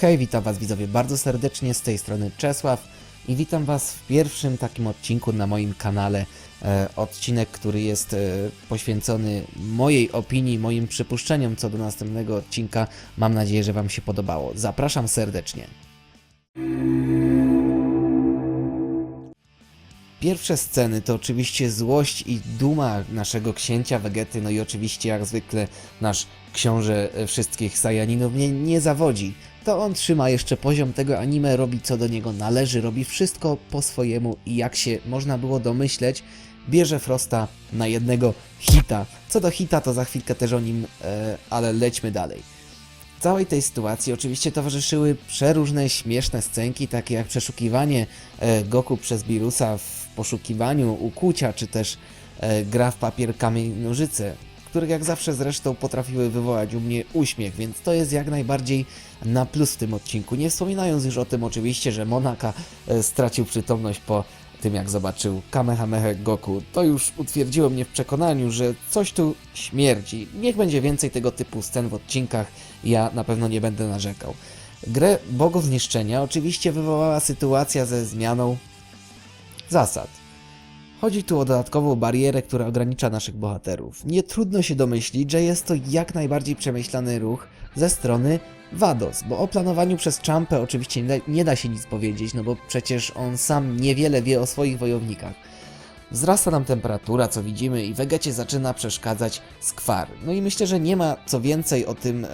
Hej, witam was widzowie bardzo serdecznie, z tej strony Czesław i witam was w pierwszym takim odcinku na moim kanale. E, odcinek, który jest e, poświęcony mojej opinii, moim przypuszczeniom co do następnego odcinka. Mam nadzieję, że wam się podobało. Zapraszam serdecznie. Pierwsze sceny to oczywiście złość i duma naszego księcia Wegety, no i oczywiście jak zwykle nasz książę e, wszystkich Sajaninów mnie nie zawodzi. To on trzyma jeszcze poziom tego anime, robi co do niego należy, robi wszystko po swojemu i jak się można było domyśleć, bierze Frosta na jednego hita. Co do hita to za chwilkę też o nim, e, ale lećmy dalej. Całej tej sytuacji oczywiście towarzyszyły przeróżne śmieszne scenki, takie jak przeszukiwanie e, Goku przez Birusa w poszukiwaniu ukłucia, czy też e, gra w papier, kamień, nożyce, których jak zawsze zresztą potrafiły wywołać u mnie uśmiech, więc to jest jak najbardziej na plus w tym odcinku. Nie wspominając już o tym oczywiście, że Monaka e, stracił przytomność po tym jak zobaczył Kamehameha Goku, to już utwierdziło mnie w przekonaniu, że coś tu śmierdzi. Niech będzie więcej tego typu scen w odcinkach, ja na pewno nie będę narzekał. Grę Bogów Zniszczenia oczywiście wywołała sytuacja ze zmianą zasad. Chodzi tu o dodatkową barierę, która ogranicza naszych bohaterów. Nie trudno się domyślić, że jest to jak najbardziej przemyślany ruch ze strony Vados, bo o planowaniu przez Champę oczywiście nie da, się nic powiedzieć, no bo przecież on sam niewiele wie o swoich wojownikach. Wzrasta nam temperatura, co widzimy, i Wegecie zaczyna przeszkadzać skwar. No i myślę, że nie ma co więcej o tym e,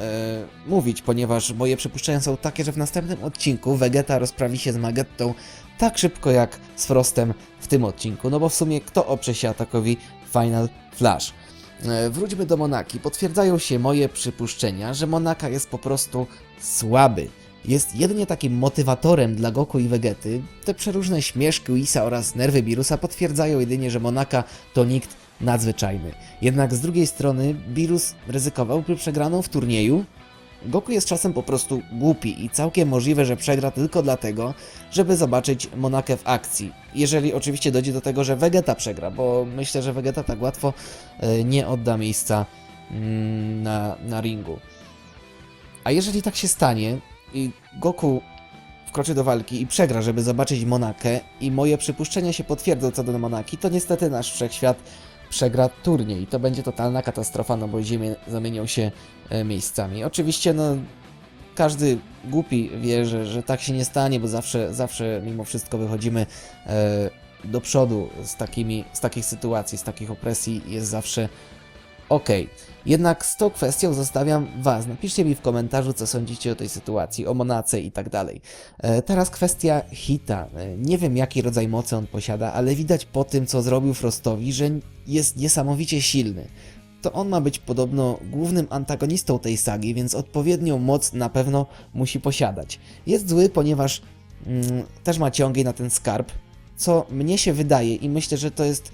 mówić, ponieważ moje przypuszczenia są takie, że w następnym odcinku Vegeta rozprawi się z Magettą tak szybko jak z Frostem w tym odcinku. No bo w sumie kto oprze się atakowi Final Flash? E, Wróćmy do Monaki. Potwierdzają się moje przypuszczenia, że Monaka jest po prostu słaby. Jest jedynie takim motywatorem dla Goku i Vegety. Te przeróżne śmieszki Whisa oraz nerwy Birusa potwierdzają jedynie, że Monaka to nikt nadzwyczajny. Jednak z drugiej strony Birus ryzykowałby przegraną w turnieju. Goku jest czasem po prostu głupi i całkiem możliwe, że przegra tylko dlatego, żeby zobaczyć Monakę w akcji. Jeżeli oczywiście dojdzie do tego, że Vegeta przegra, bo myślę, że Vegeta tak łatwo e, nie odda miejsca mm, na, na ringu. A jeżeli tak się stanie i Goku wkroczy do walki i przegra, żeby zobaczyć Monakę i moje przypuszczenia się potwierdzą co do Monaki, to niestety nasz wszechświat przegra turniej. To będzie totalna katastrofa, no bo ziemie zamienią się e, miejscami. Oczywiście, no każdy głupi wie, że, że tak się nie stanie, bo zawsze, zawsze mimo wszystko wychodzimy e, do przodu z, takimi, z takich sytuacji, z takich opresji jest zawsze ok. Jednak z tą kwestią zostawiam Was. Napiszcie mi w komentarzu, co sądzicie o tej sytuacji, o Monace i tak dalej. E, Teraz kwestia Hita. E, Nie wiem, jaki rodzaj mocy on posiada, ale widać po tym, co zrobił Frostowi, że jest niesamowicie silny. To on ma być podobno głównym antagonistą tej sagi, więc odpowiednią moc na pewno musi posiadać. Jest zły, ponieważ mm, też ma ciągi na ten skarb, co mnie się wydaje i myślę, że to jest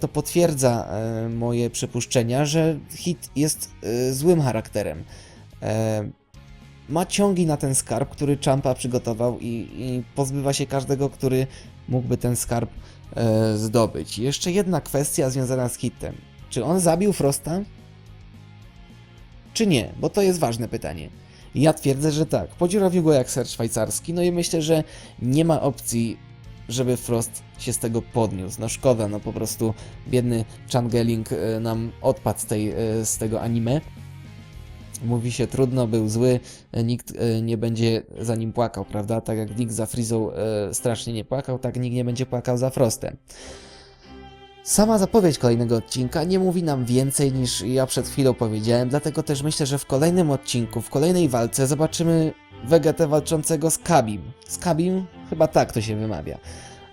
to potwierdza e, moje przypuszczenia, że Hit jest e, złym charakterem. E, Ma ciągi na ten skarb, który Champa przygotował i, i pozbywa się każdego, który mógłby ten skarb e, zdobyć. Jeszcze jedna kwestia związana z Hitem. Czy on zabił Frosta? Czy nie? Bo to jest ważne pytanie. Ja twierdzę, że tak. Podziurawił go jak ser szwajcarski, no i myślę, że nie ma opcji, żeby Frost się z tego podniósł. No szkoda, no po prostu biedny Changeling e, nam odpadł z, tej, e, z tego anime. Mówi się trudno, był zły, e, nikt nie będzie za nim płakał, prawda? Tak jak nikt za Frizą strasznie nie płakał, tak nikt nie będzie płakał za Frostem. Sama zapowiedź kolejnego odcinka nie mówi nam więcej niż ja przed chwilą powiedziałem, dlatego też myślę, że w kolejnym odcinku, w kolejnej walce zobaczymy Vegetę walczącego z Kabim. Z Kabim? Chyba tak to się wymawia.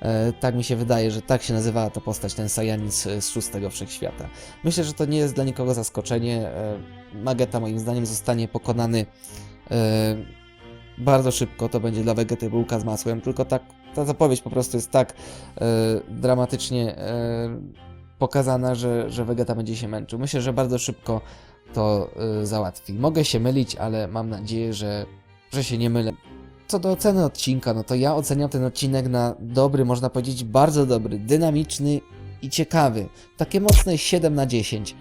E, tak mi się wydaje, że tak się nazywała ta postać, ten Saiyanin z, z szóstego wszechświata. Myślę, że to nie jest dla nikogo zaskoczenie. E, Mageta moim zdaniem zostanie pokonany e, bardzo szybko. To będzie dla Vegety bułka z masłem, tylko tak ta zapowiedź po prostu jest tak e, dramatycznie e, pokazana, że, że Vegeta będzie się męczył. Myślę, że bardzo szybko to e, załatwi. Mogę się mylić, ale mam nadzieję, że, że się nie mylę. Co do oceny odcinka, no to ja oceniam ten odcinek na dobry, można powiedzieć bardzo dobry, dynamiczny i ciekawy. Takie mocne 7 na 10.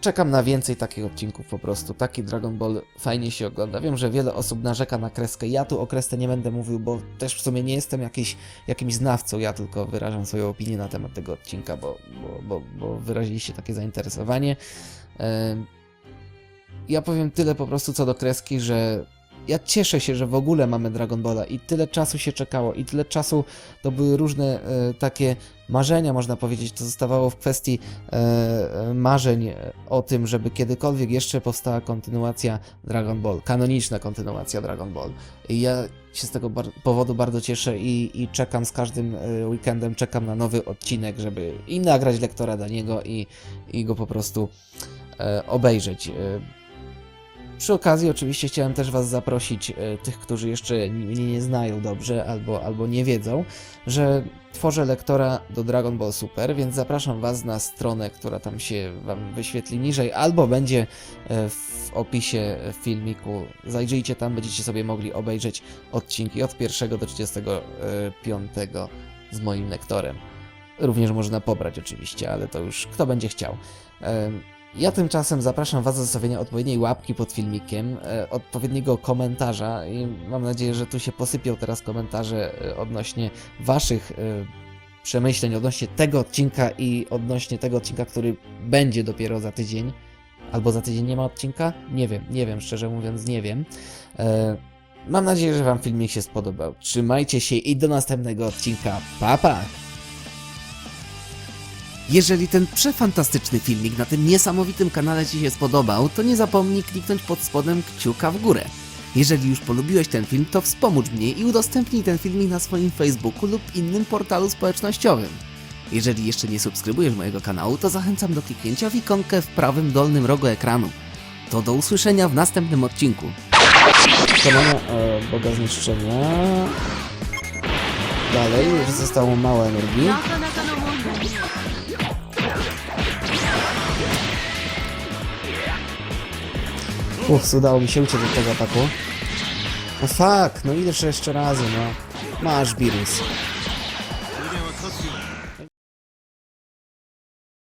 czekam na więcej takich odcinków po prostu. Taki Dragon Ball fajnie się ogląda. Wiem, że wiele osób narzeka na kreskę. Ja tu o kresce nie będę mówił, bo też w sumie nie jestem jakiś, jakimś znawcą. Ja tylko wyrażam swoją opinię na temat tego odcinka, bo, bo, bo, bo wyraziliście takie zainteresowanie. Ja powiem tyle po prostu co do kreski, że ja cieszę się, że w ogóle mamy Dragon Balla i tyle czasu się czekało i tyle czasu to były różne e, takie marzenia, można powiedzieć, to zostawało w kwestii e, e, marzeń e, o tym, żeby kiedykolwiek jeszcze powstała kontynuacja Dragon Ball, kanoniczna kontynuacja Dragon Ball. I ja się z tego bar- powodu bardzo cieszę i, i czekam z każdym e, weekendem, czekam na nowy odcinek, żeby i nagrać lektora dla niego i, i go po prostu e, obejrzeć. E, przy okazji oczywiście chciałem też Was zaprosić, e, tych, którzy jeszcze mnie nie znają dobrze albo, albo nie wiedzą, że tworzę lektora do Dragon Ball Super, więc zapraszam Was na stronę, która tam się Wam wyświetli niżej, albo będzie e, w opisie filmiku. Zajrzyjcie tam, będziecie sobie mogli obejrzeć odcinki od 1 do 35 z moim lektorem. Również można pobrać oczywiście, ale to już kto będzie chciał. Ja tymczasem zapraszam Was do zostawienia odpowiedniej łapki pod filmikiem, e, odpowiedniego komentarza i mam nadzieję, że tu się posypią teraz komentarze e, odnośnie Waszych e, przemyśleń, odnośnie tego odcinka i odnośnie tego odcinka, który będzie dopiero za tydzień. Albo za tydzień nie ma odcinka? Nie wiem, nie wiem, szczerze mówiąc, nie wiem. Mam nadzieję, że Wam filmik się spodobał. Trzymajcie się i do następnego odcinka. Pa, pa! Jeżeli ten przefantastyczny filmik na tym niesamowitym kanale Ci się spodobał, to nie zapomnij kliknąć pod spodem kciuka w górę. Jeżeli już polubiłeś ten film, to wspomóż mnie i udostępnij ten filmik na swoim Facebooku lub innym portalu społecznościowym. Jeżeli jeszcze nie subskrybujesz mojego kanału, to zachęcam do kliknięcia w ikonkę w prawym dolnym rogu ekranu. To do usłyszenia w następnym odcinku. Wykonania e, Boga Zniszczenia. Dalej, już zostało mało energii. Uff, udało mi się uciec od tego ataku. No fuck, no ileż jeszcze razy, no. Masz, Birus.